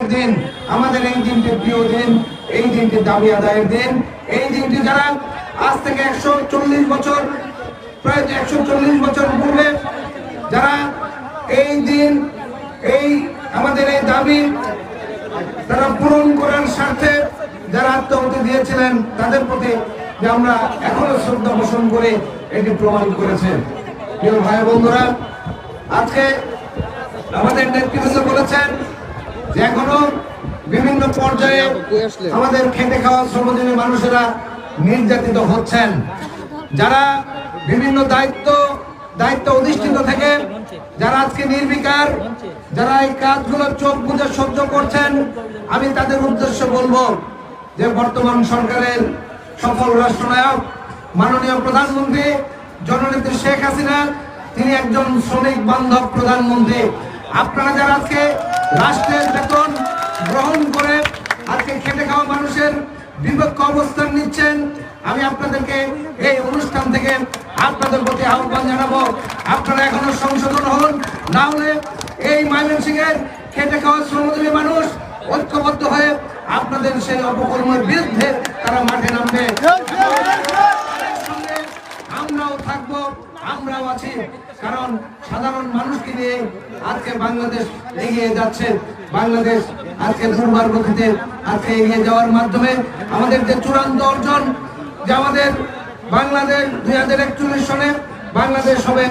দিন, আমাদের এই দিনটি প্রিয় দিন, এই দিনটি দাবি আদায়ের দিন, এই দিনটি যারা আজ থেকে একশো চল্লিশ বছর, প্রায় একশো চল্লিশ বছর পূর্বে, যারা এই দিন, এই আমাদের এই দাবি তারা পূরণ করার স্বার্থে যারা আত্মহত্যা দিয়েছিলেন, তাদের প্রতি যে আমরা এখনও শ্রদ্ধা পোষণ করে এটি প্রমাণ করেছে। প্রিয় ভাই বন্ধুরা, আজকে আমাদের নেতৃত্ব বলেছেন যে এখনও বিভিন্ন পর্যায়ে আমাদের খেটে খাওয়া শ্রমজীবী মানুষেরা নির্যাতিত হচ্ছেন। যারা বিভিন্ন দায়িত্ব দায়িত্ব অধিষ্ঠিত থেকে যারা আজকে নির্বিকার, যারা এই কাজগুলো চোখ বুঝে সহ্য করছেন, আমি তাদের উদ্দেশ্য বলব যে বর্তমান সরকারের সফল রাষ্ট্রনায়ক, মাননীয় প্রধানমন্ত্রী জননেত্রী শেখ হাসিনা, তিনি একজন শ্রমিক বান্ধব প্রধানমন্ত্রী। আপনারা যারা আজকে রাষ্ট্রের বেতন গ্রহণ করে আজকে খেটে খাওয়া মানুষের বিপক্ষ অবস্থান নিচ্ছেন। আমি আপনাদেরকে এই অনুষ্ঠান থেকে আপনাদের প্রতি আহ্বান জানাব। আপনারা এখনও সংশোধন হন, না হলে এই ময়মনসিংহের খেটে খাওয়া শ্রমজীবী মানুষ ঐক্যবদ্ধ হয়ে আপনাদের সেই অপকর্মের বিরুদ্ধে তারা মাঠে নামবে। থাকব, আমরাও আছি। কারণ সাধারণ মানুষকে নিয়ে আজকে বাংলাদেশ এগিয়ে যাচ্ছে। বাংলাদেশ আজকে দুর্বার গতিতে আজকে এগিয়ে যাওয়ার মাধ্যমে আমাদের যে চূড়ান্ত অর্জন, যে আমাদের বাংলাদেশ দুই হাজার একচল্লিশ সনে বাংলাদেশ হবে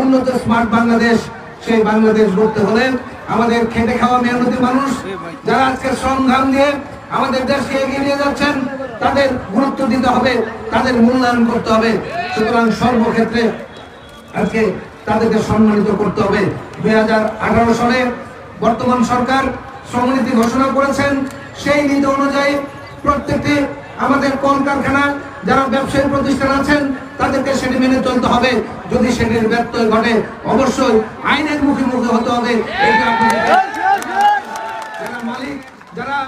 উন্নত, স্মার্ট বাংলাদেশ। সেই বাংলাদেশ গড়তে হলে আমাদের খেটে খাওয়া মেহনতি মানুষ, যারা আজকে শ্রম দিয়ে আমাদের দেশকে এগিয়ে নিয়ে যাচ্ছেন, তাদের গুরুত্ব দিতে হবে, তাদের মূল্যায়ন করতে হবে। সুতরাং সর্বক্ষেত্রে আজকে তাদেরকে সম্মানিত করতে হবে। দুই সালে বর্তমান সরকার শ্রমনীতি ঘোষণা করেছেন, সেই নীতি অনুযায়ী প্রত্যেকটি আমাদের কলকারখানা, যারা ব্যবসায়ী প্রতিষ্ঠান আছেন, তাদেরকে সেটি মেনে চলতে হবে। যদি সেটির ব্যত্যয় ঘটে, অবশ্যই আইনের মুখে মুখোমুখি হতে হবে। এইটা আপনাদের যারা মালিক যারা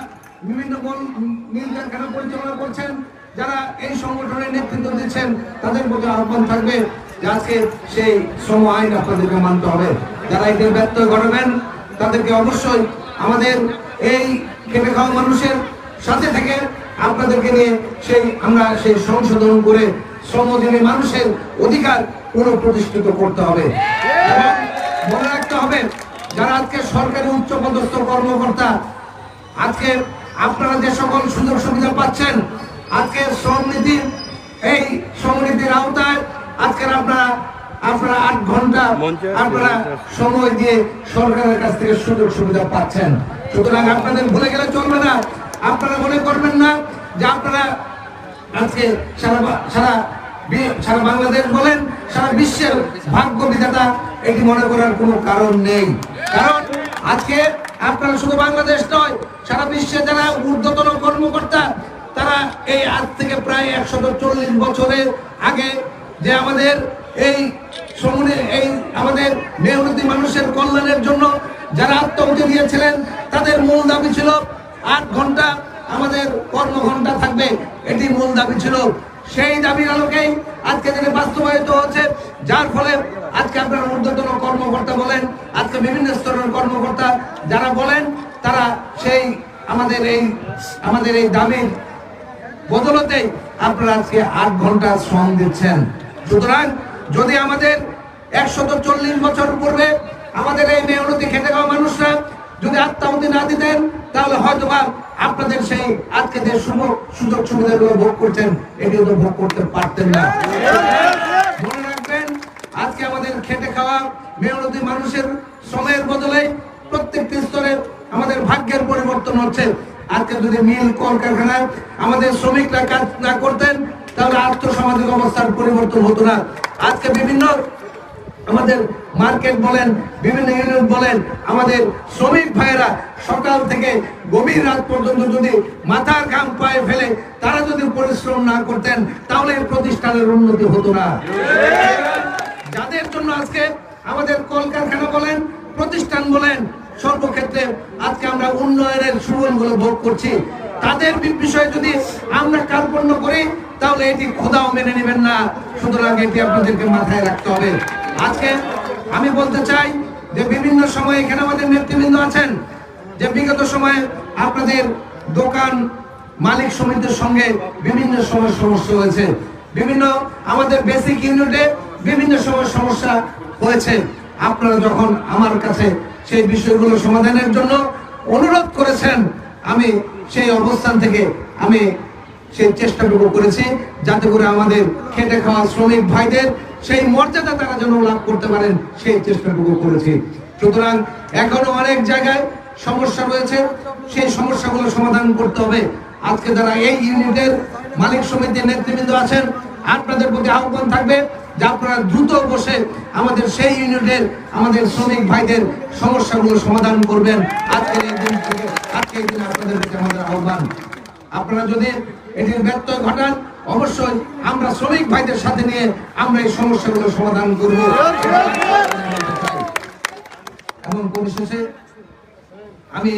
বিভিন্ন বল- মিল কারখানা পরিচালনা করছেন? যারা এই সংগঠনের নেতৃত্ব দিচ্ছেন, তাদের প্রতি আহ্বান থাকবে যে আজকে সেই শ্রম আইন আপনাদেরকে মানতে হবে। যারা এদের ব্যত্যয় ঘটাবেন তাদেরকে অবশ্যই আমাদের এই খেটে খাওয়া মানুষের সাথে থেকে আপনাদেরকে নিয়ে সেই আমরা সেই সংশোধন করে শ্রমজীবী মানুষের অধিকার পুনঃপ্রতিষ্ঠিত করতে হবে। এবং মনে রাখতে হবে, যারা আজকে সরকারি উচ্চ পদস্থ কর্মকর্তা, আজকে আপনারা যে সকল সুযোগ সুবিধা পাচ্ছেন আজকে শ্রম নীতি এই শ্রম নীতির আওতায় আজকের আপনারা আপনারা আট ঘণ্টা আপনারা সময় দিয়ে সরকারের কাছ থেকে সুযোগ সুবিধা পাচ্ছেন। সুতরাং আপনাদের ভুলে গেলে চলবে না। আপনারা মনে করবেন না যে আপনারা আজকে সারা সারা সারা বাংলাদেশ বলেন সারা বিশ্বের ভাগ্য বিধাতা এটি মনে করার কোনো কারণ নেই। কারণ আজকে আপনারা শুধু বাংলাদেশ নয়, সারা বিশ্বে যারা ঊর্ধ্বতন কর্মকর্তা, তারা এই আজ থেকে প্রায় একশত চল্লিশ বছরের আগে যে আমাদের এই সমনে, এই আমাদের মেহনতি মানুষের কল্যাণের জন্য যারা আত্মহত্যা দিয়েছিলেন, তাদের মূল দাবি ছিল আট ঘণ্টা আমাদের কর্মঘণ্টা থাকবে। এটি মূল দাবি ছিল। সেই দাবির আলোকেই আজকে দিনে বাস্তবায়িত হচ্ছে যার ফলে আজকে আপনার ঊর্ধ্বতন কর্মকর্তা বলেন, আজকে বিভিন্ন স্তরের কর্মকর্তা যারা বলেন, তারা সেই আমাদের এই আমাদের এই দাবির বদলতে আপনারা আজকে আট ঘণ্টা শ্রম দিচ্ছেন। সুতরাং যদি আমাদের একশত চল্লিশ বছর পূর্বে আমাদের এই মেহনতি খেটে খাওয়া মানুষরা যদি আত্মাহুতি না দিতেন, তাহলে হয়তোবা আপনাদের সেই আজকে যে সুযোগ সুযোগ সুবিধাগুলো ভোগ করছেন তো ভোগ করতে পারতেন না মনে রাখবেন আজকে আমাদের খেটে খাওয়া মেহনতি মানুষের শ্রমের বদলে প্রত্যেকটি স্তরে আমাদের ভাগ্যের পরিবর্তন হচ্ছে। আজকে যদি মিল কলকারখানায় আমাদের শ্রমিকরা কাজ না করতেন, তাহলে আর্থসামাজিক অবস্থার পরিবর্তন হতো না। আজকে বিভিন্ন আমাদের মার্কেট বলেন, বিভিন্ন ইউনিট বলেন, আমাদের শ্রমিক ভাইয়েরা সকাল থেকে গভীর রাত পর্যন্ত যদি মাথার ঘাম পায়ে ফেলে, তারা যদি পরিশ্রম না করতেন, তাহলে প্রতিষ্ঠানের উন্নতি হতো না। যাদের জন্য আজকে আমাদের কলকারখানা বলেন, প্রতিষ্ঠান বলেন, সর্বক্ষেত্রে আজকে আমরা উন্নয়নের সুফলগুলো ভোগ করছি। তাদের বিষয়ে যদি আমরা কার্পণ্য করি, তাহলে এটি খোদাও মেনে নেবেন না। সুতরাং এটি আপনাদেরকে মাথায় রাখতে হবে। আজকে আমি বলতে চাই যে বিভিন্ন সময় এখানে আমাদের নেতৃবৃন্দ আছেন, যে বিগত সময়ে আপনাদের দোকান মালিক সমিতির সঙ্গে বিভিন্ন সময় সমস্যা হয়েছে। বিভিন্ন আমাদের বেসিক ইউনিটে বিভিন্ন সময় সমস্যা হয়েছে। আপনারা যখন আমার কাছে সেই বিষয়গুলো সমাধানের জন্য অনুরোধ করেছেন, আমি সেই অবস্থান থেকে আমি সেই চেষ্টাটুকু করেছি যাতে করে আমাদের খেটে খাওয়া শ্রমিক ভাইদের সেই মর্যাদা তারা যেন লাভ করতে পারেন, সেই চেষ্টাটুকু করেছি। সুতরাং এখনও অনেক জায়গায় সমস্যা রয়েছে। সেই সমস্যাগুলো সমাধান করতে হবে। আজকে যারা এই ইউনিটের মালিক সমিতির নেতৃবৃন্দ আছেন, আপনাদের প্রতি আহ্বান থাকবে। যে আপনারা দ্রুত বসে আমাদের সেই ইউনিটের, আমাদের শ্রমিক ভাইদের সমস্যাগুলো সমাধান করবেন, আজকের এই দিন থেকে, আজকের এই দিন আপনাদের প্রতি আমাদের আহ্বান। আপনারা যদি এটির ব্যত্যয় ঘটান, অবশ্যই আমরা শ্রমিক ভাইদের সাথে নিয়ে আমরা এই সমস্যাগুলো সমাধান করব। এবং পরিশেষে আমি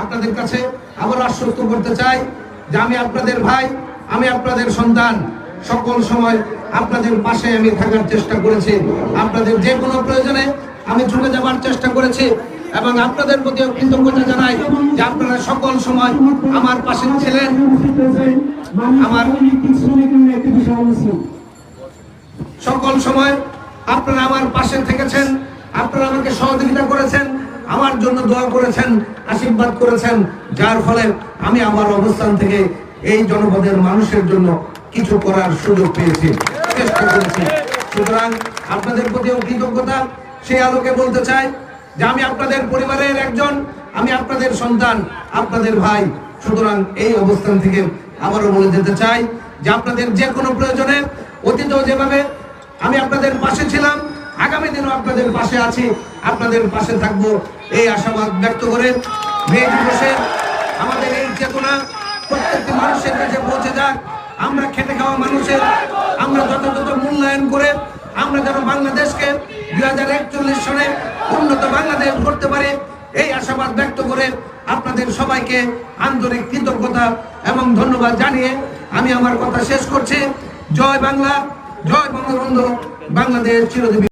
আপনাদের কাছে আবার আশ্বস্ত করতে চাই যে আমি আপনাদের ভাই, আমি আপনাদের সন্তান, সকল সময় আপনাদের পাশে আমি থাকার চেষ্টা করেছি। আপনাদের যে কোনো প্রয়োজনে আমি ছুটে যাবার চেষ্টা করেছি এবং আপনাদের প্রতি কৃতজ্ঞতা জানাই যে আপনারা সকল সময় আমার পাশে ছিলেন। সকল সময় আপনারা আমার পাশে থেকেছেন, আপনারা আমাকে সহযোগিতা করেছেন, আমার জন্য দোয়া করেছেন, আশীর্বাদ করেছেন, যার ফলে আমি আমার অবস্থান থেকে এই জনপদের মানুষের জন্য কিছু করার সুযোগ পেয়েছি। চেষ্টা করেছি সুতরাং আপনাদের প্রতিও কৃতজ্ঞতা। সেই আলোকে বলতে চাই যে আমি আপনাদের পরিবারের একজন, আমি আপনাদের সন্তান, আপনাদের ভাই। সুতরাং এই অবস্থান থেকে আবারও বলে যেতে চাই যে আপনাদের যে কোনো প্রয়োজনে অতীতেও যেভাবে আমি আপনাদের পাশে ছিলাম, আগামী দিনও আপনাদের পাশে আছি, আপনাদের পাশে থাকব এই আশাবাদ ব্যক্ত করে মে দিবসে আমাদের এই চেতনা প্রত্যেকটি মানুষের কাছে পৌঁছে যাক। আমরা খেটে খাওয়া মানুষের, আমরা যথাযথ মূল্যায়ন করে আমরা যেন বাংলাদেশকে দুই হাজার একচল্লিশ সনে উন্নত বাংলাদেশ করতে পারে, এই আশাবাদ ব্যক্ত করে আপনাদের সবাইকে আন্তরিক কৃতজ্ঞতা এবং ধন্যবাদ জানিয়ে আমি আমার কথা শেষ করছি। জয় বাংলা, জয় বঙ্গবন্ধু, বাংলাদেশ চিরজীবী